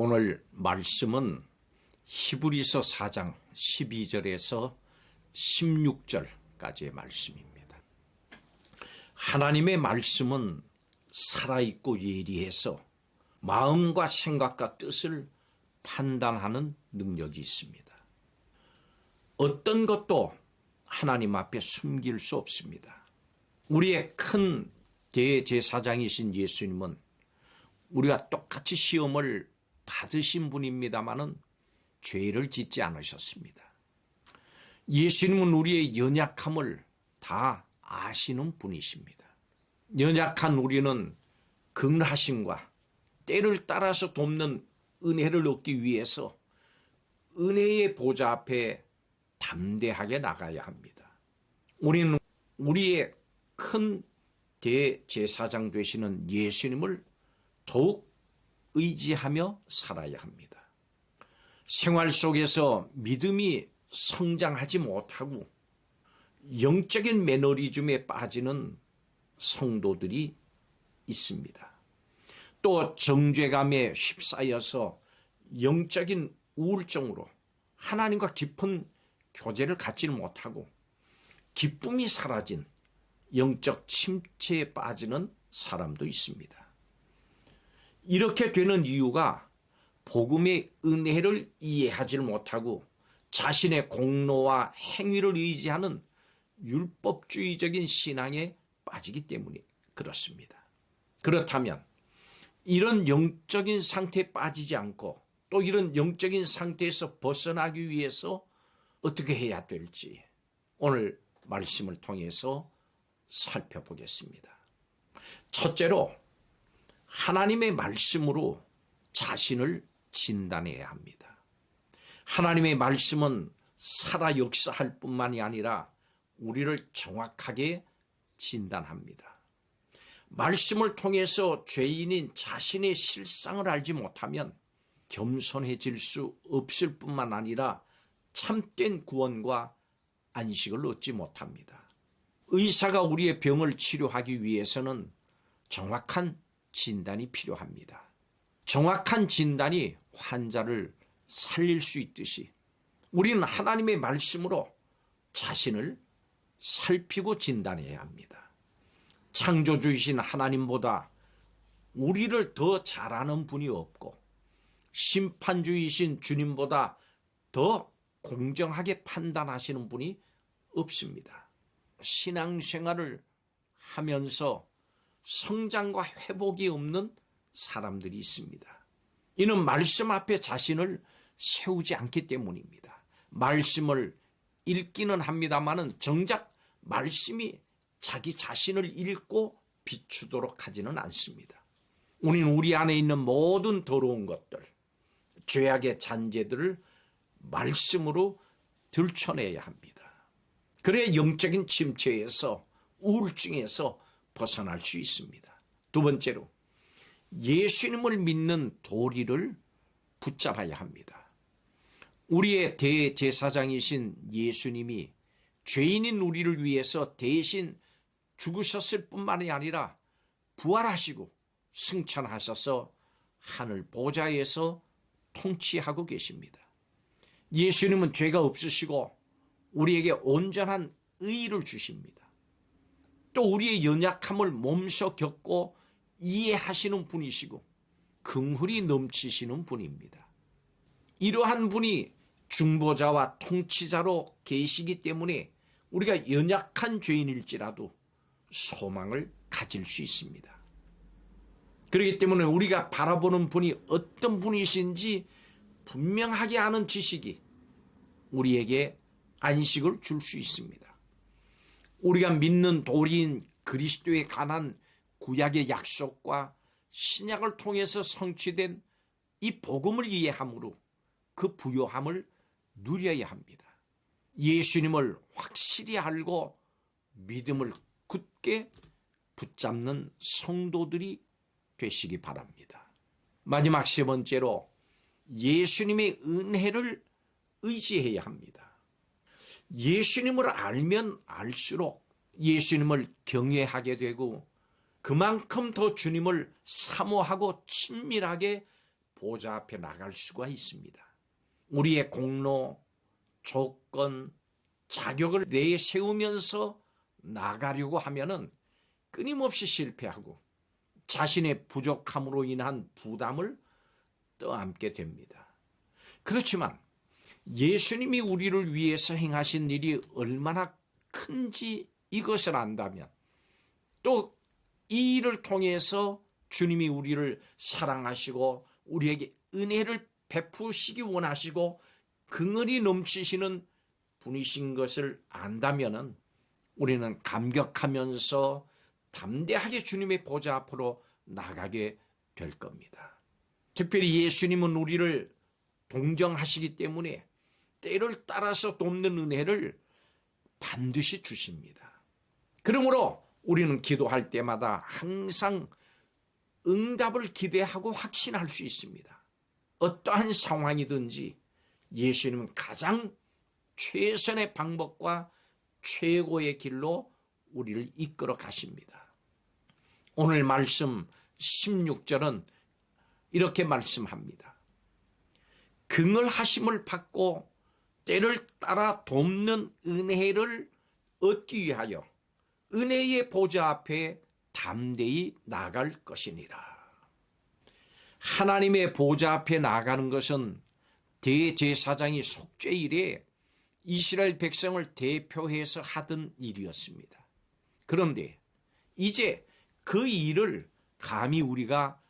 오늘 말씀은 히브리서 4장 12절에서 16절까지의 말씀입니다. 하나님의 말씀은 살아있고 예리해서 마음과 생각과 뜻을 판단하는 능력이 있습니다. 어떤 것도 하나님 앞에 숨길 수 없습니다. 우리의 큰 대제사장이신 예수님은 우리가 똑같이 시험을 받으신 분입니다마는 죄를 짓지 않으셨습니다. 예수님은 우리의 연약함을 다 아시는 분이십니다. 연약한 우리는 긍하심과 때를 따라서 돕는 은혜를 얻기 위해서 은혜의 보좌 앞에 담대하게 나가야 합니다. 우리는 우리의 큰 대제사장 되시는 예수님을 더욱 의지하며 살아야 합니다. 생활 속에서 믿음이 성장하지 못하고 영적인 매너리즘에 빠지는 성도들이 있습니다. 또 정죄감에 휩싸여서 영적인 우울증으로 하나님과 깊은 교제를 갖지는 못하고 기쁨이 사라진 영적 침체에 빠지는 사람도 있습니다. 이렇게 되는 이유가 복음의 은혜를 이해하지 못하고 자신의 공로와 행위를 의지하는 율법주의적인 신앙에 빠지기 때문에 그렇습니다. 그렇다면 이런 영적인 상태에 빠지지 않고 또 이런 영적인 상태에서 벗어나기 위해서 어떻게 해야 될지 오늘 말씀을 통해서 살펴보겠습니다. 첫째로 하나님의 말씀으로 자신을 진단해야 합니다. 하나님의 말씀은 살아 역사할 뿐만이 아니라 우리를 정확하게 진단합니다. 말씀을 통해서 죄인인 자신의 실상을 알지 못하면 겸손해질 수 없을 뿐만 아니라 참된 구원과 안식을 얻지 못합니다. 의사가 우리의 병을 치료하기 위해서는 정확한 진단이 필요합니다. 정확한 진단이 환자를 살릴 수 있듯이 우리는 하나님의 말씀으로 자신을 살피고 진단해야 합니다. 창조주이신 하나님보다 우리를 더 잘 아는 분이 없고 심판주이신 주님보다 더 공정하게 판단하시는 분이 없습니다. 신앙생활을 하면서 성장과 회복이 없는 사람들이 있습니다. 이는 말씀 앞에 자신을 세우지 않기 때문입니다. 말씀을 읽기는 합니다만은 정작 말씀이 자기 자신을 읽고 비추도록 하지는 않습니다. 우리는 우리 안에 있는 모든 더러운 것들, 죄악의 잔재들을 말씀으로 들춰내야 합니다. 그래야 영적인 침체에서 우울증에서 벗어날 수 있습니다. 두 번째로 예수님을 믿는 도리를 붙잡아야 합니다. 우리의 대제사장이신 예수님이 죄인인 우리를 위해서 대신 죽으셨을 뿐만이 아니라 부활하시고 승천하셔서 하늘 보좌에서 통치하고 계십니다. 예수님은 죄가 없으시고 우리에게 온전한 의를 주십니다. 또 우리의 연약함을 몸소 겪고 이해하시는 분이시고 긍휼이 넘치시는 분입니다. 이러한 분이 중보자와 통치자로 계시기 때문에 우리가 연약한 죄인일지라도 소망을 가질 수 있습니다. 그렇기 때문에 우리가 바라보는 분이 어떤 분이신지 분명하게 아는 지식이 우리에게 안식을 줄 수 있습니다. 우리가 믿는 도리인 그리스도에 관한 구약의 약속과 신약을 통해서 성취된 이 복음을 이해함으로 그 부요함을 누려야 합니다. 예수님을 확실히 알고 믿음을 굳게 붙잡는 성도들이 되시기 바랍니다. 마지막 세 번째로 예수님의 은혜를 의지해야 합니다. 예수님을 알면 알수록 예수님을 경외하게 되고 그만큼 더 주님을 사모하고 친밀하게 보좌 앞에 나갈 수가 있습니다. 우리의 공로, 조건, 자격을 내세우면서 나가려고 하면은 끊임없이 실패하고 자신의 부족함으로 인한 부담을 떠안게 됩니다. 그렇지만 예수님이 우리를 위해서 행하신 일이 얼마나 큰지 이것을 안다면 또 이 일을 통해서 주님이 우리를 사랑하시고 우리에게 은혜를 베푸시기 원하시고 긍휼이 넘치시는 분이신 것을 안다면은 우리는 감격하면서 담대하게 주님의 보좌 앞으로 나가게 될 겁니다. 특별히 예수님은 우리를 동정하시기 때문에 때를 따라서 돕는 은혜를 반드시 주십니다. 그러므로 우리는 기도할 때마다 항상 응답을 기대하고 확신할 수 있습니다. 어떠한 상황이든지 예수님은 가장 최선의 방법과 최고의 길로 우리를 이끌어 가십니다. 오늘 말씀 16절은 이렇게 말씀합니다. 긍을 하심을 받고 때를 따라 돕는 은혜를 얻기 위하여 은혜의 보좌 앞에 담대히 나갈 것이니라. 하나님의 보좌 앞에 나가는 것은 대제사장이 속죄 일에 이스라엘 백성을 대표해서 하던 일이었습니다. 그런데 이제 그 일을 감히 우리가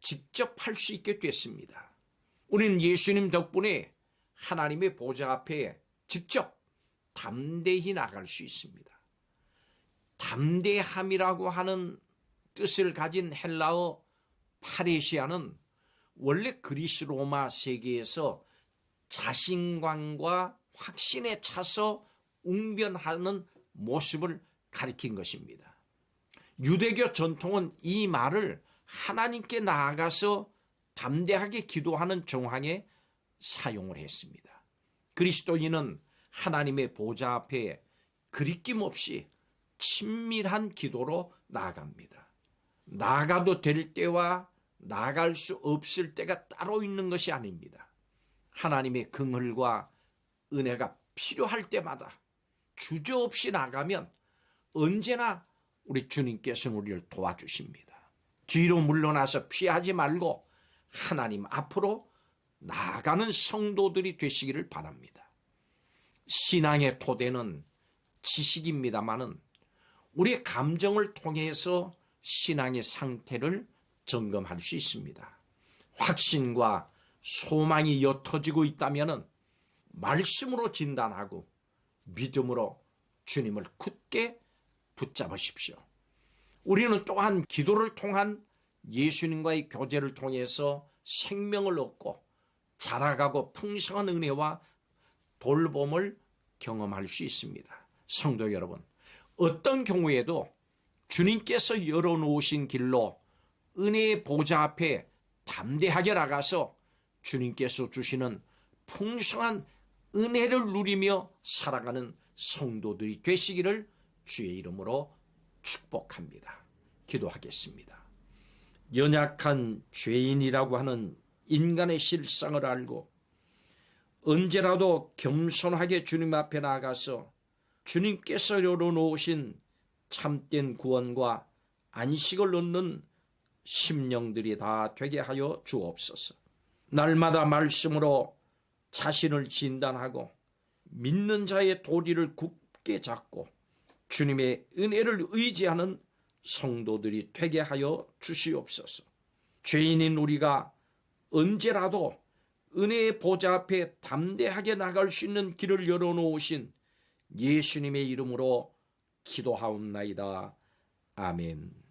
직접 할 수 있게 됐습니다. 우리는 예수님 덕분에 하나님의 보좌 앞에 직접 담대히 나갈 수 있습니다. 담대함이라고 하는 뜻을 가진 헬라어 파레시아는 원래 그리스 로마 세계에서 자신감과 확신에 차서 웅변하는 모습을 가리킨 것입니다. 유대교 전통은 이 말을 하나님께 나아가서 담대하게 기도하는 정황에 사용을 했습니다. 그리스도인은 하나님의 보좌 앞에 그리낌 없이 친밀한 기도로 나아갑니다. 나가도 될 때와 나갈 수 없을 때가 따로 있는 것이 아닙니다. 하나님의 긍휼과 은혜가 필요할 때마다 주저없이 나가면 언제나 우리 주님께서는 우리를 도와주십니다. 뒤로 물러나서 피하지 말고 하나님 앞으로 나가는 성도들이 되시기를 바랍니다. 신앙의 토대는 지식입니다마는 우리의 감정을 통해서 신앙의 상태를 점검할 수 있습니다. 확신과 소망이 옅어지고 있다면 말씀으로 진단하고 믿음으로 주님을 굳게 붙잡으십시오. 우리는 또한 기도를 통한 예수님과의 교제를 통해서 생명을 얻고 자라가고 풍성한 은혜와 돌봄을 경험할 수 있습니다. 성도 여러분, 어떤 경우에도 주님께서 열어놓으신 길로 은혜의 보좌 앞에 담대하게 나가서 주님께서 주시는 풍성한 은혜를 누리며 살아가는 성도들이 되시기를 주의 이름으로 축복합니다. 기도하겠습니다. 연약한 죄인이라고 하는 인간의 실상을 알고 언제라도 겸손하게 주님 앞에 나가서 주님께서 열어놓으신 참된 구원과 안식을 얻는 심령들이 다 되게 하여 주옵소서. 날마다 말씀으로 자신을 진단하고 믿는 자의 도리를 굳게 잡고 주님의 은혜를 의지하는 성도들이 되게 하여 주시옵소서. 죄인인 우리가 언제라도 은혜의 보좌 앞에 담대하게 나갈 수 있는 길을 열어놓으신 예수님의 이름으로 기도하옵나이다. 아멘.